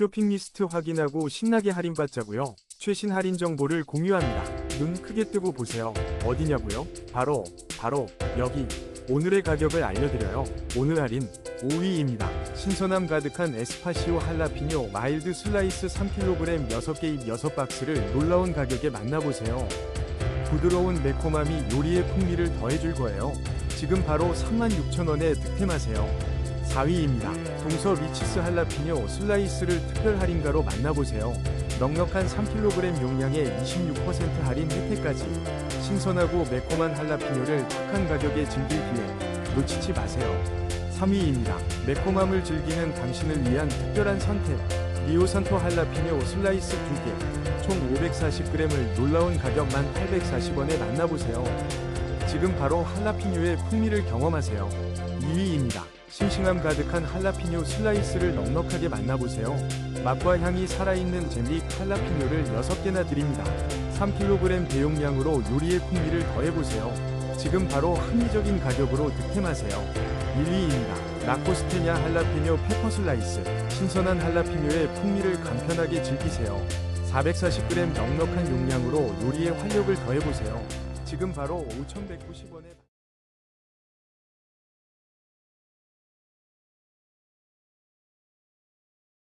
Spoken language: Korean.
쇼핑 리스트 확인하고 신나게 할인받자고요. 최신 할인 정보를 공유합니다. 눈 크게 뜨고 보세요. 어디냐고요? 바로 바로 여기. 오늘의 가격을 알려드려요. 오늘 할인 5위입니다. 신선함 가득한 에스파시오 할라피뇨 마일드 슬라이스 3kg 6개 입 6박스를 놀라운 가격에 만나보세요. 부드러운 매콤함이 요리의 풍미를 더해줄 거예요. 지금 바로 36,000원에 득템하세요. 4위입니다. 동서 리치스 할라피뇨 슬라이스를 특별 할인가로 만나보세요. 넉넉한 3kg 용량에 26% 할인 혜택까지 신선하고 매콤한 할라피뇨를 착한 가격에 즐길 기회 놓치지 마세요. 3위입니다. 매콤함을 즐기는 당신을 위한 특별한 선택 리오산토 할라피뇨 슬라이스 2개 총 540g을 놀라운 가격 1,840원에 만나보세요. 지금 바로 할라피뇨의 풍미를 경험하세요. 2위입니다. 싱싱함 가득한 할라피뇨 슬라이스를 넉넉하게 만나보세요. 맛과 향이 살아있는 젤리 할라피뇨를 6개나 드립니다. 3kg 대용량으로 요리의 풍미를 더해보세요. 지금 바로 합리적인 가격으로 득템하세요. 1위입니다. 라코스테냐 할라피뇨 페퍼 슬라이스. 신선한 할라피뇨의 풍미를 간편하게 즐기세요. 440g 넉넉한 용량으로 요리의 활력을 더해보세요. 지금 바로 5,190원에